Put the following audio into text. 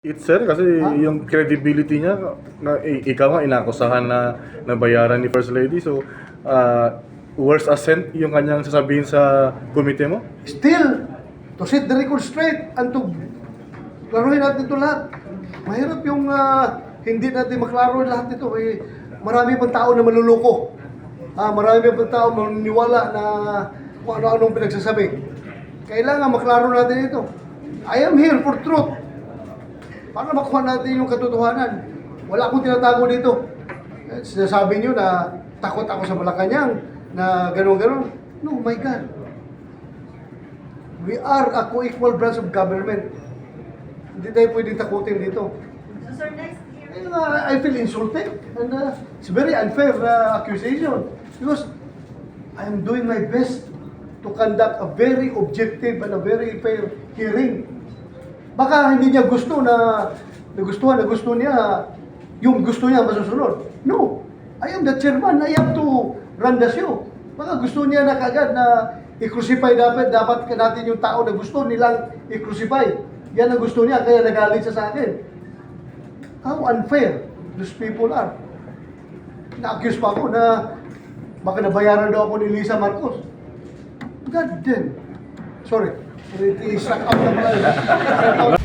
It sir, kasi yung credibility niya, na, ikaw nga inakusahan na nabayaran ni First Lady. So, uh, worst assent yung kanyang sasabihin sa komite mo? Still, to set the record straight and to klaruhin natin ito lahat. Mahirap yung ah, hindi natin maklaro lahat ito. Eh, marami pang tao na maluloko. Ah, marami pang tao maniniwala na kung ano-anong pinagsasabi. Kailangan maklaro natin ito. I am here for truth. Para makuha natin yung katotohanan. Wala akong tinatago dito. Eh, Sinasabi nyo na takot ako sa Malacanang, na gano'n-gano'n. No, my God. We are a co-equal branch of government. Hindi tayo pwedeng takutin dito. So, sir, next Eh, year, uh, I feel insulted. And uh, it's very unfair uh, accusation. Because I am doing my best to conduct a very objective and a very fair hearing. Baka hindi niya gusto na nagustuhan, na gusto niya yung gusto niya masusunod. No. I am the chairman. I have to run the show. Baka gusto niya na kagad na i-crucify dapat, dapat natin yung tao na gusto nilang i-crucify. Yan ang gusto niya, kaya nagalit siya sa akin. How unfair those people are. Na-accuse pa ako na baka nabayaran daw ako ni Lisa Marcos. God damn. Sorry. It is struck out na pala.